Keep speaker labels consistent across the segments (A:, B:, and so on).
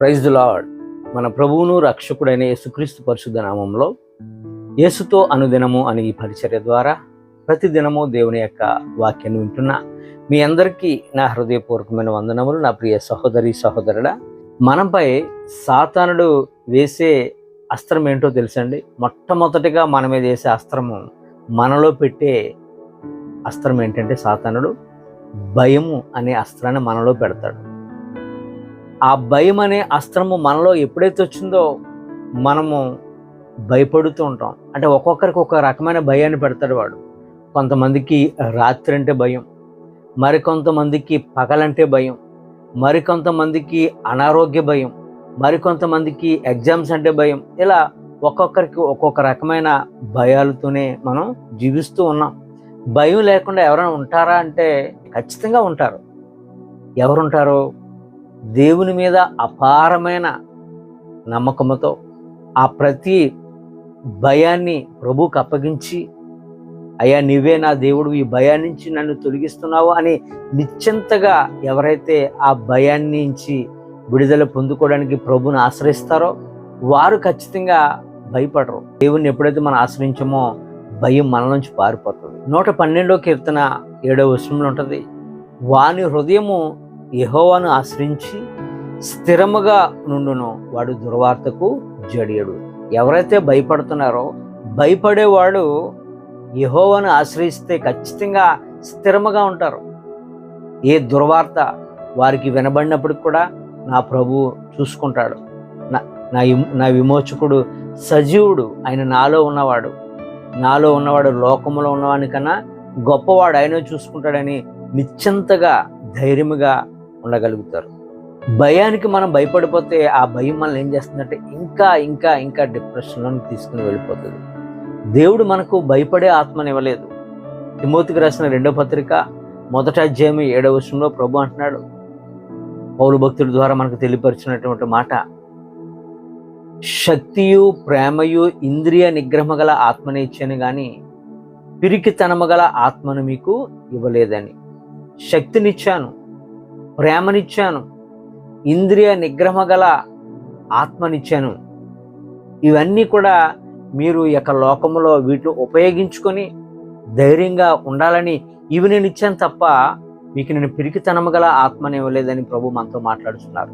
A: Praise the lord మన ప్రభువును రక్షకుడైన యేసుక్రీస్తు పరిశుద్ధ నామంలో యేసుతో అనుదినము అని ఈ పరిచర్య ద్వారా ప్రతిదినము దేవుని యొక్క వాక్యాన్ని వింటున్న. మీ అందరికీ నా హృదయపూర్వకమైన వందనములు. నా ప్రియ సహోదరి సహోదరుడ మనపై సాతానుడు వేసే అస్త్రం ఏంటో తెలుసండి? మొట్టమొదటిగా మన మీద వేసే అస్త్రము మనలో పెట్టే అస్త్రం ఏంటంటే సాతానుడు. భయము అనే అస్త్రాన్ని మనలో పెడతాడు. ఆ భయం అనే అస్త్రము మనలో ఎప్పుడైతే వచ్చిందో మనము భయపడుతూ ఉంటాం. అంటే ఒక్కొక్కరికి ఒక రకమైన భయాన్ని పెడతాడు వాడు. కొంతమందికి రాత్రి అంటే భయం మరికొంతమందికి పగలంటే భయం మరికొంతమందికి అనారోగ్య భయం మరికొంతమందికి ఎగ్జామ్స్ అంటే భయం. ఇలా ఒక్కొక్కరికి ఒక్కొక్క రకమైన భయాలతోనే మనం జీవిస్తూ ఉన్నాం. భయం లేకుండా ఎవరైనా ఉంటారా అంటే ఖచ్చితంగా ఉంటారు. ఎవరుంటారు? దేవుని మీద అపారమైన నమ్మకంతో ఆ ప్రతి భయాన్ని ప్రభుకు అప్పగించి అయ్యా నీవే నా దేవుడు ఈ భయాన్ని నుంచి నన్ను తొలగిస్తున్నావు అని నిశ్చింతగా ఎవరైతే ఆ భయాన్ని నుంచి విడుదల పొందుకోవడానికి ప్రభుని ఆశ్రయిస్తారో వారు ఖచ్చితంగా భయపడరు. దేవుని ఎప్పుడైతే మనం ఆశ్రయించామో భయం మన నుంచి పారిపోతుంది. నూట పన్నెండో కీర్తన ఏడవ వచనంలో ఉంటుంది వాని హృదయము యహోవాను ఆశ్రయించి స్థిరముగా నుండును వాడు దుర్వార్తకు జడియడు. ఎవరైతే భయపడుతున్నారో భయపడేవాడు యహోవాను ఆశ్రయిస్తే ఖచ్చితంగా స్థిరముగా ఉంటారు. ఏ దుర్వార్త వారికి వినబడినప్పటికి కూడా నా ప్రభు చూసుకుంటాడు. నా నా విమోచకుడు సజీవుడు ఆయన నాలో ఉన్నవాడు. నాలో ఉన్నవాడు లోకంలో ఉన్నవాడికన్నా గొప్పవాడు ఆయన చూసుకుంటాడని నిశ్చింతగా ధైర్యముగా ఉండగలుగుతారు. భయానికి మనం భయపడిపోతే ఆ భయం మనల్ని ఏం చేస్తుందంటే ఇంకా ఇంకా ఇంకా డిప్రెషన్లోకి తీసుకుని వెళ్ళిపోతుంది. దేవుడు మనకు భయపడే ఆత్మని ఇవ్వలేదు. తిమోతికి రాసిన రెండో పత్రిక మొదట అధ్యాయం ఏడవ విషయంలో ప్రభు అంటున్నాడు. పౌరు భక్తుడి ద్వారా మనకు తెలియపరిచినటువంటి మాట శక్తియు ప్రేమయు ఇంద్రియ నిగ్రహం గల ఆత్మని ఇచ్చాను కానీ పిరికితనము గల ఆత్మను మీకు ఇవ్వలేదని. శక్తినిచ్చాను. ప్రేమనిచ్చాను. ఇంద్రియ నిగ్రహ గల ఆత్మనిచ్చాను. ఇవన్నీ కూడా మీరు యొక్క లోకంలో వీటిని ఉపయోగించుకొని ధైర్యంగా ఉండాలని ఇవి నేను ఇచ్చాను తప్ప మీకు నేను పిరికితనము గల ఆత్మని ఇవ్వలేదని ప్రభు మనతో మాట్లాడుతున్నారు.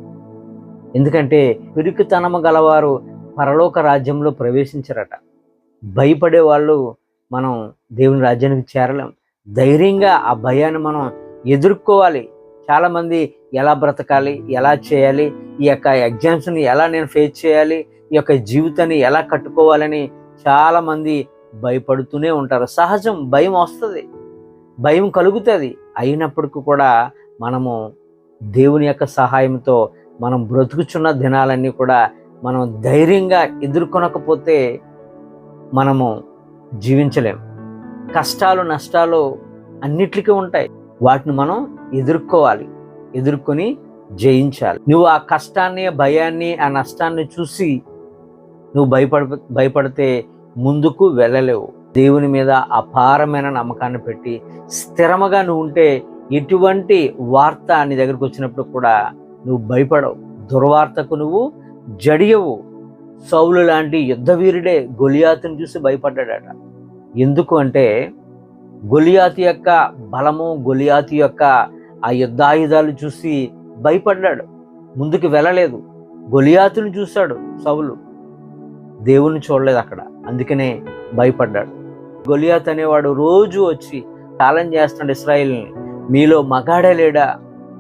A: ఎందుకంటే పిరికితనము గలవారు పరలోక రాజ్యంలో ప్రవేశించరట. భయపడే వాళ్ళు మనం దేవుని రాజ్యానికి చేరలేం. ధైర్యంగా ఆ భయాన్ని మనం ఎదుర్కోవాలి. చాలామంది ఎలా బ్రతకాలి ఎలా చేయాలి ఈ యొక్క ఎగ్జామ్స్ని ఎలా నేను ఫేస్ చేయాలి ఈ యొక్క జీవితాన్ని ఎలా కట్టుకోవాలని చాలామంది భయపడుతూనే ఉంటారు. సహజం భయం వస్తుంది. భయం కలుగుతుంది. అయినప్పటికీ కూడా మనము దేవుని యొక్క సహాయంతో మనం బ్రతుకుచున్న దినాలన్నీ కూడా మనం ధైర్యంగా ఎదుర్కొనకపోతే మనము జీవించలేం. కష్టాలు నష్టాలు అన్నిటికీ ఉంటాయి. వాటిని మనం ఎదుర్కోవాలి ఎదుర్కొని జయించాలి. నువ్వు ఆ కష్టాన్ని భయాన్ని ఆ నష్టాన్ని చూసి నువ్వు భయపడ భయపడితే ముందుకు వెళ్ళలేవు. దేవుని మీద అపారమైన నమ్మకాన్ని పెట్టి స్థిరముగా నువ్వు ఉంటే ఎటువంటి వార్త నీ దగ్గరకు వచ్చినప్పుడు కూడా నువ్వు భయపడవు. దుర్వార్తకు నువ్వు జడియవు. సౌలు లాంటి యుద్ధవీరుడే గొలియాతుని చూసి భయపడ్డాడట. ఎందుకు అంటే గొలియాతి యొక్క బలము గొలియాతి యొక్క ఆ యుద్ధాయుధాలు చూసి భయపడ్డాడు. ముందుకు వెళ్ళలేదు. గొలియాతిని చూశాడు సౌలు. దేవుని చూడలేదు అక్కడ. అందుకనే భయపడ్డాడు. గొలియాత్ అనేవాడు రోజు వచ్చి ఛాలెంజ్ చేస్తున్నాడు ఇస్రాయిల్ని. మీలో మగాడే లేడా?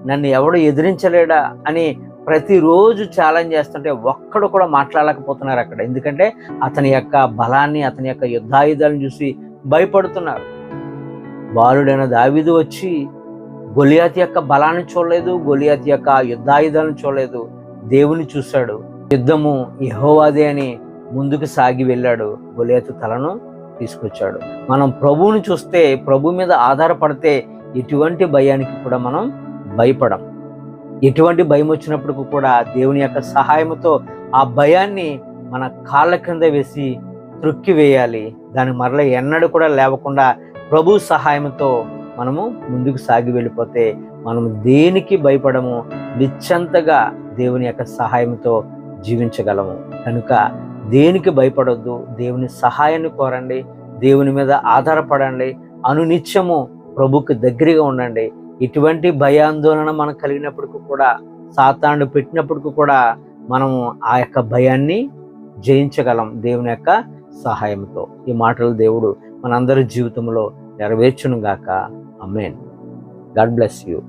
A: నన్ను ఎవడు ఎదిరించలేడా? అని ప్రతిరోజు ఛాలెంజ్ చేస్తుంటే ఒక్కడు కూడా మాట్లాడలేకపోతున్నారు అక్కడ. ఎందుకంటే అతని యొక్క బలాన్ని అతని యొక్క యుద్ధాయుధాలను చూసి భయపడుతున్నారు. బాలుడైన దావీదు వచ్చి గొలియాతి యొక్క బలాన్ని చూడలేదు గొలియాతి యొక్క యుద్ధాయుధాలను చూడలేదు. దేవుని చూశాడు. యుద్ధము యహోవాదే అని ముందుకు సాగి వెళ్ళాడు. గొలియాతు తలను తీసుకొచ్చాడు. మనం ప్రభువుని చూస్తే ప్రభు మీద ఆధారపడితే ఎటువంటి భయానికి కూడా మనం భయపడం. ఎటువంటి భయం వచ్చినప్పుడు కూడా దేవుని యొక్క సహాయంతో ఆ భయాన్ని మన కాళ్ళ కింద వేసి త్రొక్కి వేయాలి దాని మరల ఎన్నడూ కూడా లేవకుండా ప్రభు సహాయంతో మనము ముందుకు సాగి వెళ్ళిపోతే మనం దేనికి భయపడము? నిశ్చంతగా దేవుని యొక్క సహాయంతో జీవించగలము. కనుక దేనికి భయపడొద్దు? దేవుని సహాయాన్ని కోరండి. దేవుని మీద ఆధారపడండి. అనునిత్యము ప్రభుకి దగ్గరగా ఉండండి. ఇటువంటి భయాందోళన మనకు కలిగినప్పటికీ కూడా సాతాను పెట్టినప్పటికీ కూడా మనము ఆ యొక్క భయాన్ని జయించగలం దేవుని యొక్క సహాయంతో ఈ మాటలు దేవుడు మనందరి జీవితంలో నెరవేర్చును గాక అమ్మేన్ గాడ్ బ్లెస్ యూ.